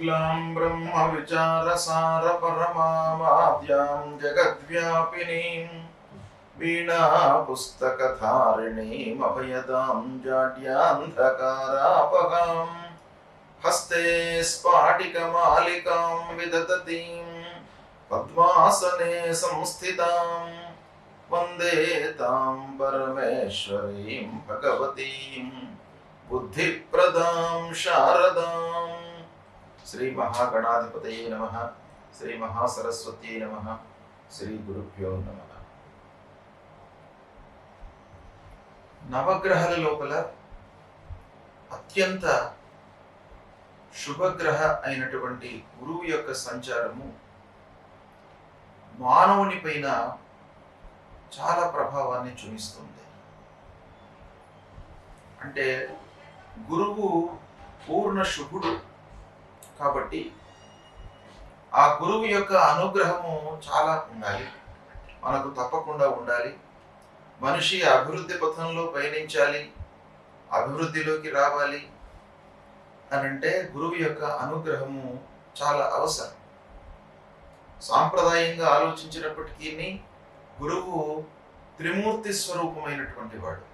शुक्लां ब्रह्मविचारसारपरमावाद्यां जगद्व्यापिनीं वीणापुस्तकधारिणीमभयदां जाड्यान्धकारापगां हस्ते स्फाटिकमालिकां विदधतीं पद्मासने संस्थितां वंदे तां परमेश्वरीं भगवतीं बुद्धिप्रदां शारदां శ్రీ మహాగణాధిపతయే నమ. శ్రీ మహాసరస్వతి నమ. శ్రీ గురుభ్యో నమ. నవగ్రహాల లోపల అత్యంత శుభగ్రహ అయినటువంటి గురువు యొక్క సంచారము మానవుని పైన చాలా ప్రభావాన్ని చూపిస్తుంది. అంటే గురువు పూర్ణ శుభుడు కాబట్టి ఆ గురువు యొక్క అనుగ్రహము చాలా ఉండాలి. మనకు తప్పకుండా ఉండాలి. మనిషి అభివృద్ధి పథంలో పయనించాలి. అభివృద్ధిలోకి రావాలి అని అంటే గురువు యొక్క అనుగ్రహము చాలా అవసరం. సాంప్రదాయంగా ఆలోచించినప్పటికీ గురువు త్రిమూర్తి స్వరూపమైనటువంటి వాడు.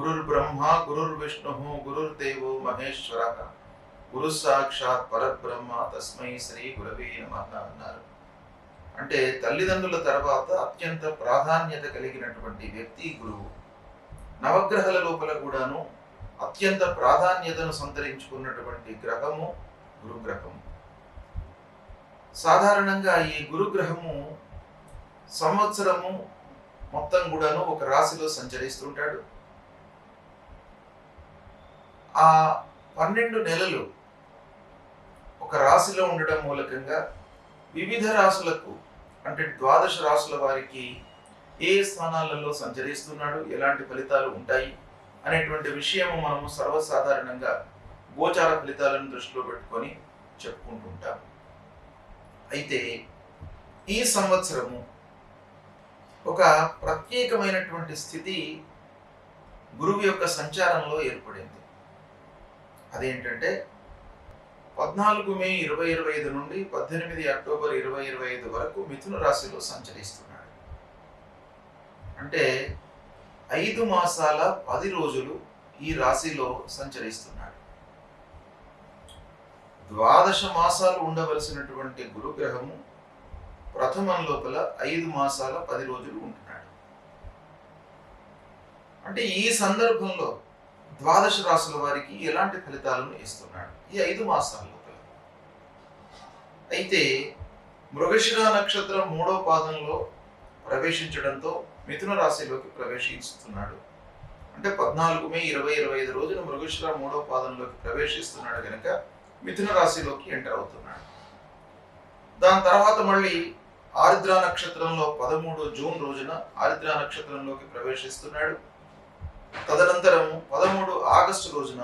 గురుర్ బ్రహ్మ గురుర్ విష్ణు గురుర్ దేవో మహేశ్వర గురు సాక్షాత్ పరబ్రహ్మ తస్మై శ్రీ గురవే నమ అన్నారు. అంటే తల్లిదండ్రుల తర్వాత అత్యంత ప్రాధాన్యత కలిగినటువంటి వ్యక్తి గురువు. నవగ్రహాల లోపల కూడాను అత్యంత ప్రాధాన్యతను సంతరించుకున్నటువంటి గ్రహము గురుగ్రహము. సాధారణంగా ఈ గురుగ్రహము సంవత్సరము మొత్తం కూడాను ఒక రాశిలో సంచరిస్తుంటాడు. ఆ పన్నెండు నెలలు ఒక రాశిలో ఉండడం మూలకంగా వివిధ రాశులకు అంటే ద్వాదశ రాశుల వారికి ఏ స్థానాలలో సంచరిస్తున్నాడు ఎలాంటి ఫలితాలు ఉంటాయి అనేటువంటి విషయము మనము సర్వసాధారణంగా గోచార ఫలితాలను దృష్టిలో పెట్టుకొని చెప్పుకుంటుంటాం. అయితే ఈ సంవత్సరము ఒక ప్రత్యేకమైనటువంటి స్థితి గురువు యొక్క సంచారంలో ఏర్పడింది. అదేంటంటే పద్నాలుగు మే ఇరవై ఇరవై ఐదు నుండి పద్దెనిమిది అక్టోబర్ ఇరవై ఇరవై ఐదు వరకు మిథున రాశిలో సంచరిస్తున్నాడు. అంటే ఐదు మాసాల పది రోజులు ఈ రాశిలో సంచరిస్తున్నాడు. ద్వాదశ మాసాలు ఉండవలసినటువంటి గురుగ్రహము ప్రథమం లోపల ఐదు మాసాల పది రోజులు ఉంటున్నాడు. అంటే ఈ సందర్భంలో ద్వాదశ రాసుల వారికి ఎలాంటి ఫలితాలను ఇస్తున్నాడు? ఈ ఐదు మాసాల లోపల అయితే మృగశిర నక్షత్రం మూడో పాదంలో ప్రవేశించడంతో మిథున రాశిలోకి ప్రవేశిస్తున్నాడు. అంటే పద్నాలుగు మే ఇరవై ఇరవై ఐదు రోజున మృగశిర మూడో పాదంలోకి ప్రవేశిస్తున్నాడు కనుక మిథున రాశిలోకి ఎంటర్ అవుతున్నాడు. దాని తర్వాత మళ్ళీ ఆరిద్ర నక్షత్రంలో పదమూడు జూన్ రోజున ఆరిద్ర నక్షత్రంలోకి ప్రవేశిస్తున్నాడు. తదనంతరం పదమూడు ఆగస్టు రోజున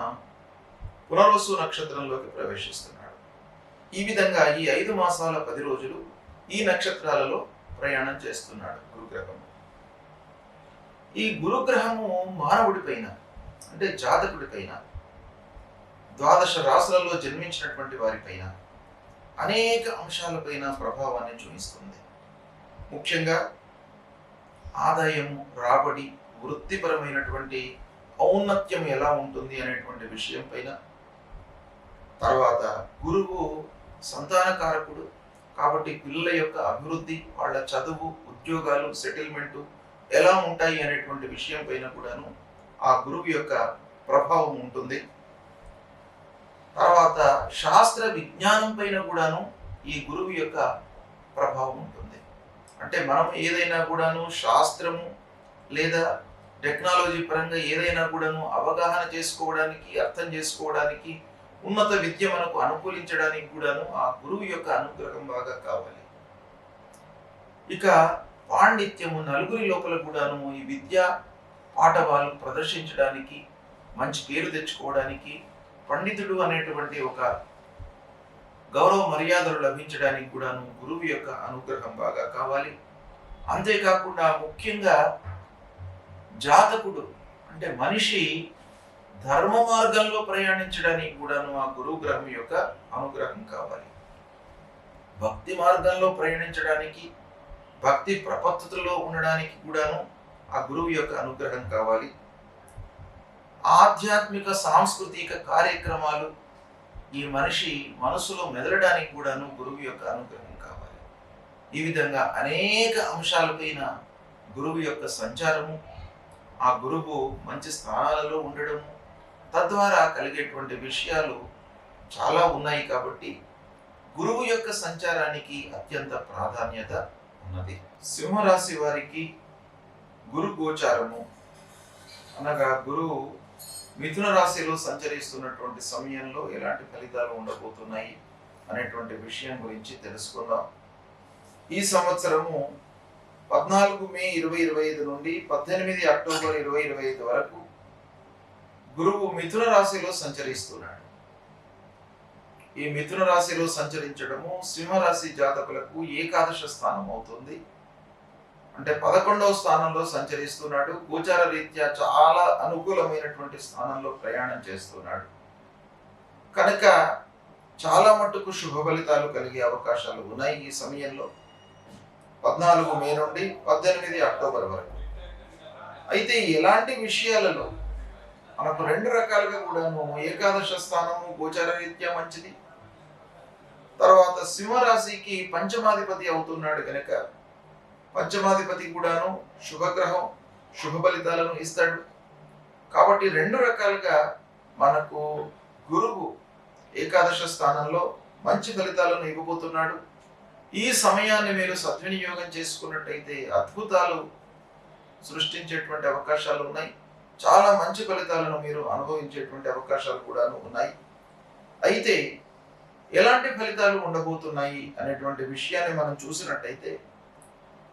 పునర్వసు నక్షత్రంలోకి ప్రవేశిస్తున్నాడు. ఈ విధంగా ఈ ఐదు మాసాల పది రోజులు ఈ నక్షత్రాలలో ప్రయాణం చేస్తున్నాడు గురుగ్రహము ఈ గురుగ్రహము మానవుడిపైన అంటే జాతకుడిపైన ద్వాదశ రాసులలో జన్మించినటువంటి వారిపైన అనేక అంశాలపైన ప్రభావాన్ని చూపిస్తుంది. ముఖ్యంగా ఆదాయము రాబడి వృత్తిపరమైనటువంటి ఔన్నత్యం ఎలా ఉంటుంది అనేటువంటి విషయం పైన తర్వాత గురువు సంతానకారకుడు కాబట్టి పిల్లల యొక్క అభివృద్ధి వాళ్ళ చదువు ఉద్యోగాలు సెటిల్మెంటు ఎలా ఉంటాయి అనేటువంటి విషయం పైన కూడాను ఆ గురువు యొక్క ప్రభావం ఉంటుంది. తర్వాత శాస్త్ర విజ్ఞానం పైన కూడాను ఈ గురువు యొక్క ప్రభావం ఉంటుంది. అంటే మనం ఏదైనా కూడాను శాస్త్రము లేదా టెక్నాలజీ పరంగా ఏదైనా కూడాను అవగాహన చేసుకోవడానికి అర్థం చేసుకోవడానికి ఉన్నత విద్య మనకు అనుకూలించడానికి కూడాను ఆ గురువు యొక్క అనుగ్రహం బాగా కావాలి. ఇక పాండిత్యము నలుగురి లోపల కూడాను ఈ విద్య పాఠవాలు ప్రదర్శించడానికి మంచి పేరు తెచ్చుకోవడానికి పండితుడు అనేటువంటి ఒక గౌరవ మర్యాదలు లభించడానికి కూడాను గురువు యొక్క అనుగ్రహం బాగా కావాలి. అంతేకాకుండా ముఖ్యంగా జాతకుడు. అంటే మనిషి ధర్మ మార్గంలో ప్రయాణించడానికి కూడాను ఆ గురువు గ్రహం యొక్క అనుగ్రహం కావాలి. భక్తి మార్గంలో ప్రయాణించడానికి భక్తి ప్రపత్తులో ఉండడానికి కూడాను ఆ గురువు యొక్క అనుగ్రహం కావాలి. ఆధ్యాత్మిక సాంస్కృతిక కార్యక్రమాలు ఈ మనిషి మనసులో మెదలడానికి కూడాను గురువు యొక్క అనుగ్రహం కావాలి. ఈ విధంగా అనేక అంశాలపైన గురువు యొక్క సంచారము ఆ గురువు మంచి స్థానాలలో ఉండడము తద్వారా కలిగేటువంటి విషయాలు చాలా ఉన్నాయి కాబట్టి గురువు యొక్క సంచారానికి అత్యంత ప్రాధాన్యత ఉన్నది. సింహరాశి వారికి గురు గోచారము అనగా గురువు మిథున రాశిలో సంచరిస్తున్నటువంటి సమయంలో ఎలాంటి ఫలితాలు ఉండబోతున్నాయి అనేటువంటి విషయం గురించి తెలుసుకుందాం. ఈ సంవత్సరము పద్నాలుగు మే ఇరవై ఇరవై ఐదు నుండి పద్దెనిమిది అక్టోబర్ ఇరవై ఇరవై ఐదు వరకు గురువు మిథున రాశిలో సంచరిస్తున్నాడు. ఈ మిథున రాశిలో సంచరించడము సింహరాశి జాతకులకు ఏకాదశ స్థానం అవుతుంది. అంటే పదకొండవ స్థానంలో సంచరిస్తున్నాడు. గోచార రీత్యా చాలా అనుకూలమైనటువంటి స్థానంలో ప్రయాణం చేస్తున్నాడు. కనుక చాలా మట్టుకు శుభ ఫలితాలు కలిగే అవకాశాలు ఉన్నాయి ఈ సమయంలో. పద్నాలుగు మే నుండి పద్దెనిమిది అక్టోబర్ వరకు. అయితే ఎలాంటి విషయాలలో మనకు రెండు రకాలుగా కూడాను ఏకాదశ స్థానము గోచార రీత్యా మంచిది. తర్వాత సింహరాశికి పంచమాధిపతి అవుతున్నాడు కనుక పంచమాధిపతి కూడాను శుభగ్రహం శుభ ఫలితాలను ఇస్తాడు. కాబట్టి రెండు రకాలుగా మనకు గురువు ఏకాదశ స్థానంలో మంచి ఫలితాలను ఇవ్వబోతున్నాడు. ఈ సమయాన్ని మీరు సద్వినియోగం చేసుకున్నట్టయితే అద్భుతాలు సృష్టించేటువంటి అవకాశాలు ఉన్నాయి. చాలా మంచి ఫలితాలను మీరు అనుభవించేటువంటి అవకాశాలు కూడా ఉన్నాయి. అయితే ఎలాంటి ఫలితాలు ఉండబోతున్నాయి అనేటువంటి విషయాన్ని మనం చూసినట్టయితే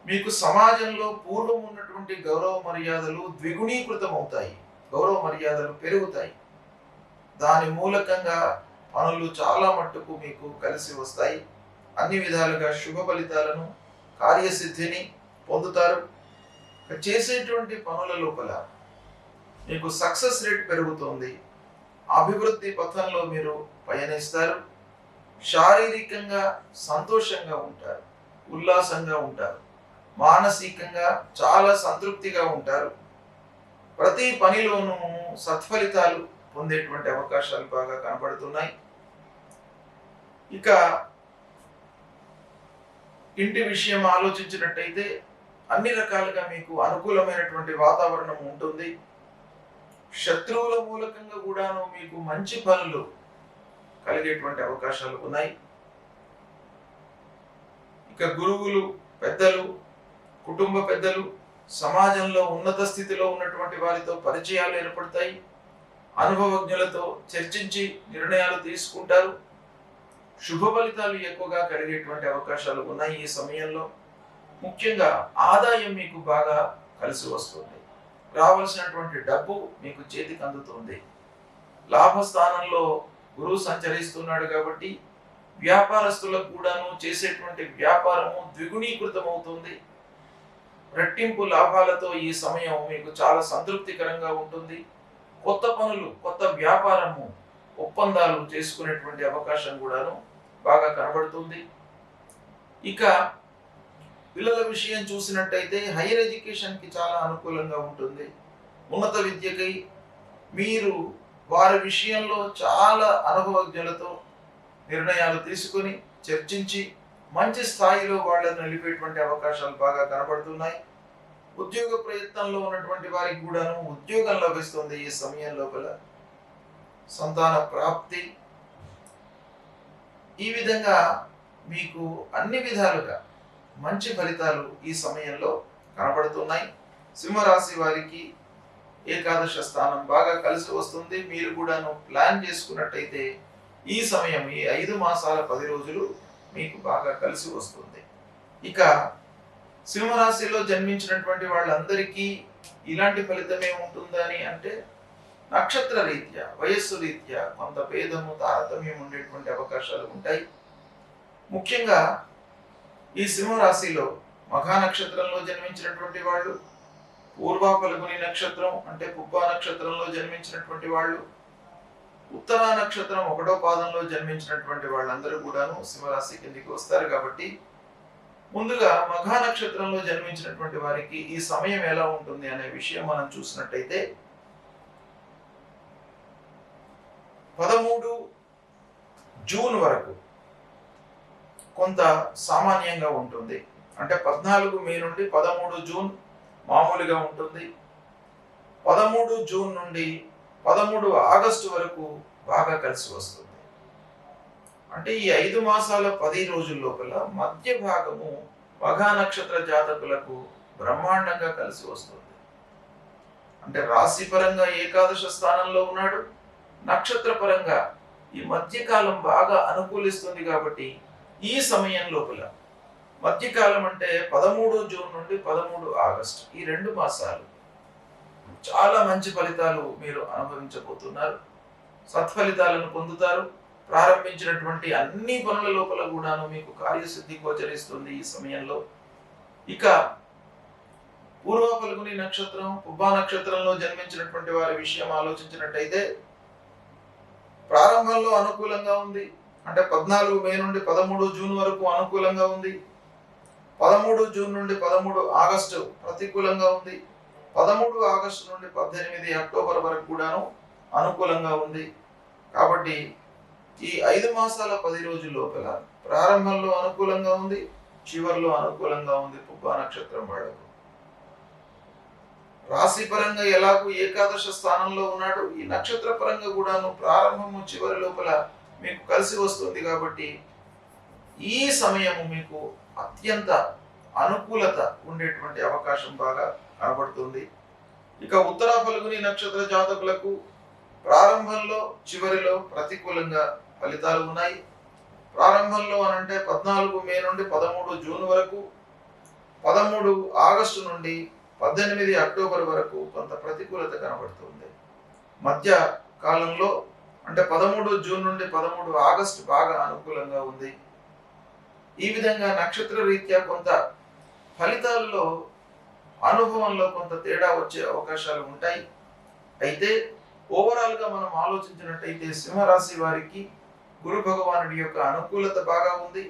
మీకు సమాజంలో పూర్వం ఉన్నటువంటి గౌరవ మర్యాదలు ద్విగుణీకృతం అవుతాయి గౌరవ మర్యాదలు పెరుగుతాయి. దాని మూలకంగా పనులు చాలా మట్టుకు మీకు కలిసి వస్తాయి. అన్ని విధాలుగా శుభ ఫలితాలను కార్యసిద్ధిని పొందుతారు. చేసేటువంటి పనుల లోపల మీకు సక్సెస్ రేట్ పెరుగుతుంది. అభివృద్ధి పథంలో మీరు పయనిస్తారు. శారీరకంగా సంతోషంగా ఉంటారు. ఉల్లాసంగా ఉంటారు. మానసికంగా చాలా సంతృప్తిగా ఉంటారు. ప్రతి పనిలోనూ సత్ఫలితాలు పొందేటువంటి అవకాశాలు బాగా కనబడుతున్నాయి ఇక ఇంటి విషయం ఆలోచించినట్టయితే అన్ని రకాలుగా మీకు అనుకూలమైనటువంటి వాతావరణం ఉంటుంది. శత్రువుల మూలకంగా కూడాను మీకు మంచి పనులు కలిగేటువంటి అవకాశాలు ఉన్నాయి. ఇక గురువులు పెద్దలు కుటుంబ పెద్దలు సమాజంలో ఉన్నత స్థితిలో ఉన్నటువంటి వారితో పరిచయాలు ఏర్పడతాయి. అనుభవజ్ఞులతో చర్చించి నిర్ణయాలు తీసుకుంటారు. శుభ ఫలితాలు ఎక్కువగా కలిగేటువంటి అవకాశాలు ఉన్నాయి ఈ సమయంలో. ముఖ్యంగా ఆదాయం మీకు బాగా కలిసి వస్తుంది. రావాల్సినటువంటి డబ్బు మీకు చేతికి అందుతుంది. లాభస్థానంలో గురువు సంచరిస్తున్నాడు కాబట్టి వ్యాపారస్తులకు కూడాను చేసేటువంటి వ్యాపారము ద్విగుణీకృతం అవుతుంది రెట్టింపు లాభాలతో ఈ సమయం మీకు చాలా సంతృప్తికరంగా ఉంటుంది. కొత్త పనులు కొత్త వ్యాపారము ఒప్పందాలు చేసుకునేటువంటి అవకాశం కూడాను బాగా కనబడుతుంది. ఇక పిల్లల విషయం చూసినట్టయితే హైయర్ ఎడ్యుకేషన్కి చాలా అనుకూలంగా ఉంటుంది. ఉన్నత విద్యకై మీరు వారి విషయంలో చాలా అనుభవజ్ఞులతో నిర్ణయాలు తీసుకొని చర్చించి మంచి స్థాయిలో వాళ్ళని నిలిపేటువంటి అవకాశాలు బాగా కనబడుతున్నాయి. ఉద్యోగ ప్రయత్నంలో ఉన్నటువంటి వారికి కూడాను ఉద్యోగం లభిస్తుంది ఈ సమయం లోపల. సంతాన ప్రాప్తి ఈ విధంగా మీకు అన్ని విధాలుగా మంచి ఫలితాలు ఈ సమయంలో కనబడుతున్నాయి సింహరాశి వారికి ఏకాదశ స్థానం బాగా కలిసి వస్తుంది. మీరు కూడాను ప్లాన్ చేసుకున్నట్టయితే ఈ సమయం ఈ ఐదు మాసాల పది రోజులు మీకు బాగా కలిసి వస్తుంది. ఇక సింహరాశిలో జన్మించినటువంటి వాళ్ళందరికీ ఇలాంటి ఫలితమే ఉంటుందని అంటే నక్షత్ర రీత్యా వయస్సు రీత్యా కొంత భేదము తారతమ్యం ఉండేటువంటి అవకాశాలు ఉంటాయి. ముఖ్యంగా ఈ సింహరాశిలో మఘా నక్షత్రంలో జన్మించినటువంటి వాళ్ళు పూర్వ పలుగుని నక్షత్రం అంటే పుబ్బా నక్షత్రంలో జన్మించినటువంటి వాళ్ళు ఉత్తరా నక్షత్రం ఒకటో పాదంలో జన్మించినటువంటి వాళ్ళందరూ కూడాను సింహరాశి కిందికి వస్తారు కాబట్టి ముందుగా మఘా నక్షత్రంలో జన్మించినటువంటి వారికి ఈ సమయం ఎలా ఉంటుంది అనే విషయం మనం చూసినట్టయితే పదమూడు జూన్ వరకు కొంత సామాన్యంగా ఉంటుంది. అంటే పద్నాలుగు మే నుండి పదమూడు జూన్ మామూలుగా ఉంటుంది. పదమూడు జూన్ నుండి పదమూడు ఆగస్టు వరకు బాగా కలిసి వస్తుంది. అంటే ఈ ఐదు మాసాల పది రోజుల లోపల మధ్య భాగము మఘా నక్షత్ర జాతకులకు బ్రహ్మాండంగా కలిసి వస్తుంది. అంటే రాశిపరంగా ఏకాదశ స్థానంలో ఉన్నాడు. నక్షత్ర పరంగా ఈ మధ్యకాలం బాగా అనుకూలిస్తుంది కాబట్టి ఈ సమయం లోపల మధ్యకాలం అంటే పదమూడు జూన్ నుండి పదమూడు ఆగస్టు ఈ రెండు మాసాలు చాలా మంచి ఫలితాలు మీరు అనుభవించబోతున్నారు. సత్ఫలితాలను పొందుతారు. ప్రారంభించినటువంటి అన్ని పనుల లోపల కూడాను మీకు కార్యసిద్ధి గోచరిస్తుంది ఈ సమయంలో. ఇక పూర్వ పలుకుని నక్షత్రం పుబ్బా నక్షత్రంలో జన్మించినటువంటి వారి విషయం ఆలోచించినట్టయితే ప్రారంభంలో అనుకూలంగా ఉంది. అంటే పద్నాలుగు మే నుండి పదమూడు జూన్ వరకు అనుకూలంగా ఉంది. పదమూడు జూన్ నుండి పదమూడు ఆగస్టు ప్రతికూలంగా ఉంది. పదమూడు ఆగస్టు నుండి పద్దెనిమిది అక్టోబర్ వరకు కూడాను అనుకూలంగా ఉంది. కాబట్టి ఈ ఐదు మాసాల పది రోజుల లోపల ప్రారంభంలో అనుకూలంగా ఉంది చివరిలో అనుకూలంగా ఉంది పుబ్బా నక్షత్రం వాడకు రాశి పరంగా ఎలాగూ ఏకాదశ స్థానంలో ఉన్నాడు ఈ నక్షత్ర పరంగా కూడాను ప్రారంభము చివరి లోపల మీకు కలిసి వస్తుంది కాబట్టి ఈ సమయము మీకు అత్యంత అనుకూలత ఉండేటువంటి అవకాశం బాగా కనబడుతుంది. ఇక ఉత్తర ఫల్గుని నక్షత్ర జాతకులకు ప్రారంభంలో చివరిలో ప్రతికూలంగా ఫలితాలు ఉన్నాయి. ప్రారంభంలో అనంటే పద్నాలుగు మే నుండి పదమూడు జూన్ వరకు పదమూడు ఆగస్టు నుండి పద్దెనిమిది అక్టోబర్ వరకు కొంత ప్రతికూలత కనబడుతుంది. మధ్య కాలంలో అంటే పదమూడు జూన్ నుండి పదమూడు ఆగస్టు బాగా అనుకూలంగా ఉంది. ఈ విధంగా నక్షత్ర రీత్యా కొంత ఫలితాల్లో అనుభవంలో కొంత తేడా వచ్చే అవకాశాలు ఉంటాయి. అయితే ఓవరాల్గా మనం ఆలోచించినట్టయితే సింహరాశి వారికి గురు భగవానుడి యొక్క అనుకూలత బాగా ఉంది.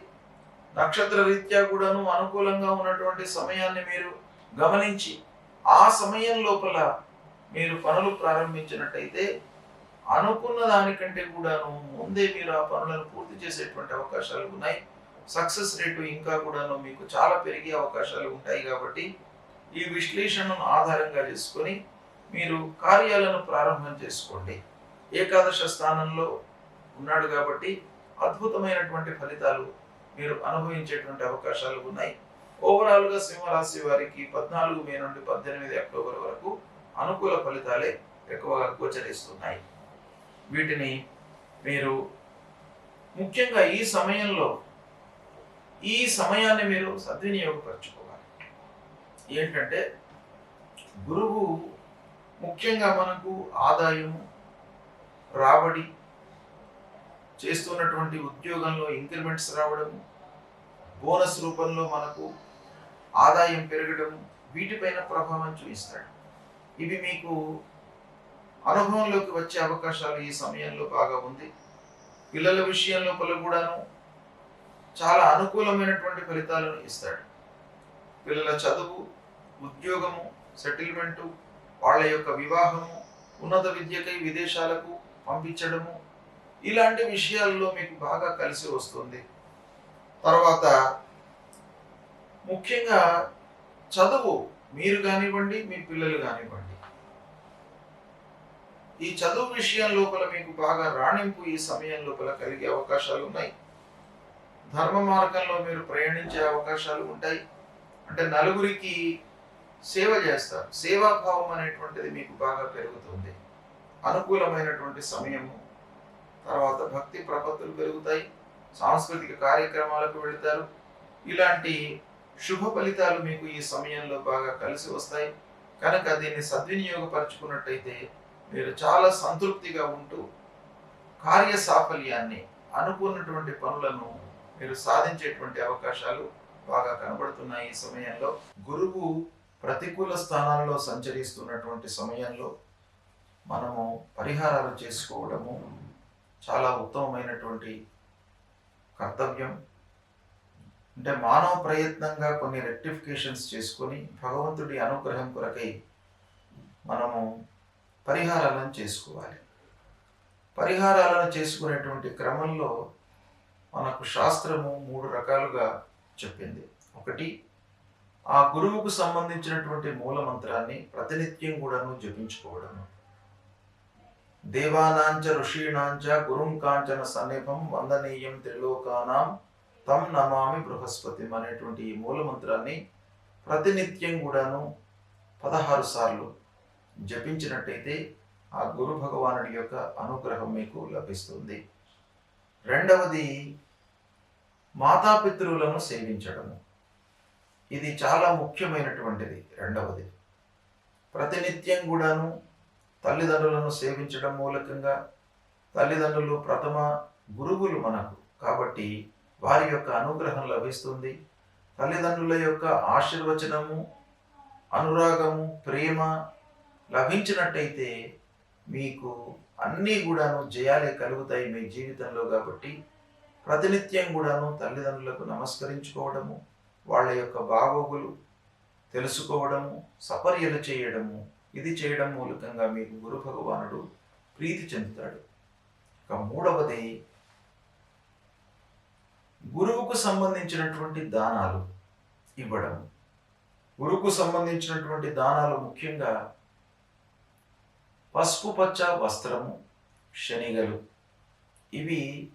నక్షత్ర రీత్యా కూడాను అనుకూలంగా ఉన్నటువంటి సమయాన్ని మీరు గమనించి ఆ సమయం లోపల మీరు పనులు ప్రారంభించినట్టయితే అనుకున్న దానికంటే కూడాను ముందే మీరు ఆ పనులను పూర్తి చేసేటువంటి అవకాశాలు ఉన్నాయి. సక్సెస్ రేటు ఇంకా కూడాను మీకు చాలా పెరిగే అవకాశాలు ఉంటాయి కాబట్టి ఈ విశ్లేషణను ఆధారంగా చేసుకొని మీరు కార్యాలను ప్రారంభం చేసుకోండి. ఏకాదశ స్థానంలో ఉన్నాడు కాబట్టి అద్భుతమైనటువంటి ఫలితాలు మీరు అనుభవించేటువంటి అవకాశాలు ఉన్నాయి. ఓవరాల్గా సింహరాశి వారికి పద్నాలుగు మే నుండి పద్దెనిమిది అక్టోబర్ వరకు అనుకూల ఫలితాలే ఎక్కువగా గోచరిస్తున్నాయి. వీటిని మీరు ముఖ్యంగా ఈ సమయంలో ఈ సమయాన్ని మీరు సద్వినియోగపరచుకోవాలి. ఏంటంటే గురువు ముఖ్యంగా మనకు ఆదాయము రాబడి చేస్తున్నటువంటి ఉద్యోగంలో ఇంక్రిమెంట్స్ రావడము బోనస్ రూపంలో మనకు ఆదాయం పెరగడం వీటిపైన ప్రభావం చూపిస్తాడు. ఇవి మీకు అనుభవంలోకి వచ్చే అవకాశాలు ఈ సమయంలో బాగా ఉంది. పిల్లల విషయంలో కూడాను చాలా అనుకూలమైనటువంటి ఫలితాలను ఇస్తాడు. పిల్లల చదువు ఉద్యోగము సెటిల్మెంటు వాళ్ళ యొక్క వివాహము ఉన్నత విద్యకై విదేశాలకు పంపించడము ఇలాంటి విషయాల్లో మీకు బాగా కలిసి వస్తుంది. తర్వాత ముఖ్యంగా చదువు మీరు కానివ్వండి మీ పిల్లలు కానివ్వండి. ఈ చదువు విషయం లోపల మీకు బాగా రాణింపు ఈ సమయం లోపల కలిగే అవకాశాలు ఉన్నాయి. ధర్మ మార్గంలో మీరు ప్రయాణించే అవకాశాలు ఉంటాయి. అంటే నలుగురికి సేవ చేస్తారు. సేవాభావం అనేటువంటిది మీకు బాగా పెరుగుతుంది. అనుకూలమైనటువంటి సమయము తర్వాత భక్తి ప్రపత్తులు పెరుగుతాయి. సాంస్కృతిక కార్యక్రమాలకు వెళతారు. ఇలాంటి శుభ ఫలితాలు మీకు ఈ సమయంలో బాగా కలిసి వస్తాయి. కనుక దీన్ని సద్వినియోగపరచుకున్నట్టయితే మీరు చాలా సంతృప్తిగా ఉంటూ కార్య సాఫల్యాన్ని అనుకున్నటువంటి పనులను మీరు సాధించేటువంటి అవకాశాలు బాగా కనబడుతున్నాయి ఈ సమయంలో. గురువు ప్రతికూల స్థానాల్లో సంచరిస్తున్నటువంటి సమయంలో మనము పరిహారాలు చేసుకోవడము చాలా ఉత్తమమైనటువంటి కర్తవ్యం. అంటే మానవ ప్రయత్నంగా కొన్ని రెక్టిఫికేషన్స్ చేసుకొని భగవంతుడి అనుగ్రహం కొరకై మనము పరిహారాలను చేసుకోవాలి. పరిహారాలను చేసుకునేటువంటి క్రమంలో మనకు శాస్త్రము మూడు రకాలుగా చెప్పింది. ఒకటి ఆ గురువుకు సంబంధించినటువంటి మూల మంత్రాన్ని ప్రతినిత్యం కూడాను జపించుకోవడము. దేవానాంచ ఋషీణాంచ గురుం కాంచన సన్నిభం వందనీయం త్రిలోకానాం తం నమామి బృహస్పతి అనేటువంటి ఈ మూల మంత్రాన్ని ప్రతినిత్యం కూడాను పదహారు సార్లు జపించినట్టయితే ఆ గురు భగవానుడి యొక్క అనుగ్రహం మీకు లభిస్తుంది. రెండవది మాతాపితృలను సేవించడము. ఇది చాలా ముఖ్యమైనటువంటిది రెండవది. ప్రతినిత్యం కూడాను తల్లిదండ్రులను సేవించడం మూలకంగా తల్లిదండ్రులు ప్రథమ గురువులు మనకు కాబట్టి వారి యొక్క అనుగ్రహం లభిస్తుంది. తల్లిదండ్రుల యొక్క ఆశీర్వచనము అనురాగము ప్రేమ లభించినట్టయితే మీకు అన్నీ కూడాను జయాలే కలుగుతాయి మీ జీవితంలో కాబట్టి ప్రతినిత్యం కూడాను తల్లిదండ్రులకు నమస్కరించుకోవడము వాళ్ళ యొక్క బాగోగులు తెలుసుకోవడము సపర్యలు చేయడము ఇది చేయడం మూలకంగా మీకు గురు భగవానుడు ప్రీతి చెందుతాడు. ఇక మూడవది గురువుకు సంబంధించినటువంటి దానాలు ఇవ్వడం. గురువుకు సంబంధించినటువంటి దానాలు ముఖ్యంగా పసుపు పచ్చ వస్త్రము శనిగలు ఇవి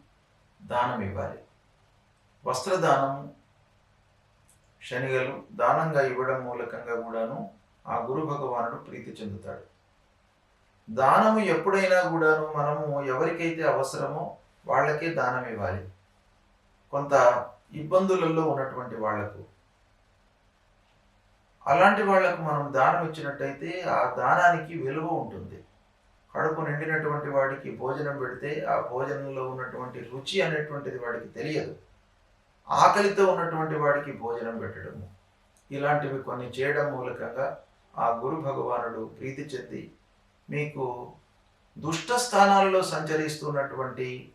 దానం ఇవ్వాలి. వస్త్రదానము శనిగలు దానంగా ఇవ్వడం మూలకంగా కూడాను ఆ గురు భగవానుడు ప్రీతి చెందుతాడు. దానము ఎప్పుడైనా కూడాను మనము ఎవరికైతే అవసరమో వాళ్ళకే దానం ఇవ్వాలి. కొంత ఇబ్బందులలో ఉన్నటువంటి వాళ్ళకు. అలాంటి వాళ్ళకు మనం దానం ఇచ్చినట్టయితే ఆ దానానికి విలువ ఉంటుంది. కడుపు నిండినటువంటి వాడికి భోజనం పెడితే ఆ భోజనంలో ఉన్నటువంటి రుచి అనేటువంటిది వాడికి తెలియదు. ఆకలితో ఉన్నటువంటి వాడికి భోజనం పెట్టడము. ఇలాంటివి కొన్ని చేయడం మూలకంగా ఆ గురు భగవానుడు ప్రీతి చెంది మీకు దుష్ట స్థానాల్లో సంచరిస్తున్నటువంటి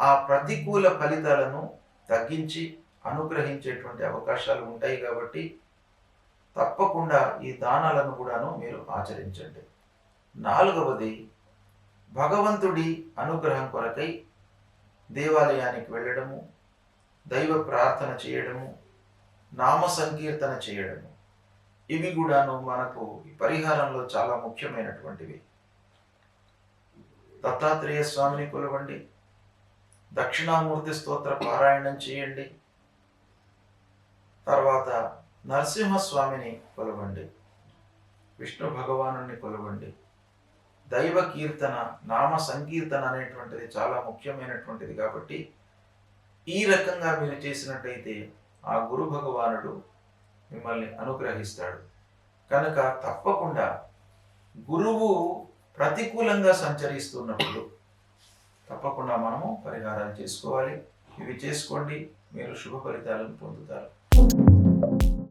ఆ ప్రతికూల ఫలితాలను తగ్గించి అనుగ్రహించేటువంటి అవకాశాలు ఉంటాయి కాబట్టి తప్పకుండా ఈ దానాలను కూడాను మీరు ఆచరించండి. నాలుగవది భగవంతుడి అనుగ్రహం కొరకై దేవాలయానికి వెళ్ళడము దైవ ప్రార్థన చేయడము నామ సంకీర్తన చేయడము. ఇవి కూడాను మనకు పరిహారంలో చాలా ముఖ్యమైనటువంటివి. దత్తాత్రేయ స్వామిని కొలవండి దక్షిణామూర్తి స్తోత్ర పారాయణం చేయండి. తర్వాత నరసింహస్వామిని కొలవండి. విష్ణు భగవాను కొలవండి. దైవ కీర్తన నామ సంకీర్తన అనేటువంటిది చాలా ముఖ్యమైనటువంటిది కాబట్టి ఈ రకంగా మీరు చేసినట్టయితే ఆ గురు భగవానుడు మిమ్మల్ని అనుగ్రహిస్తాడు. కనుక తప్పకుండా గురువు ప్రతికూలంగా సంచరిస్తున్నప్పుడు తప్పకుండా మనము పరిహారాలు చేసుకోవాలి. ఇవి చేసుకోండి. మీరు శుభ ఫలితాలను పొందుతారు.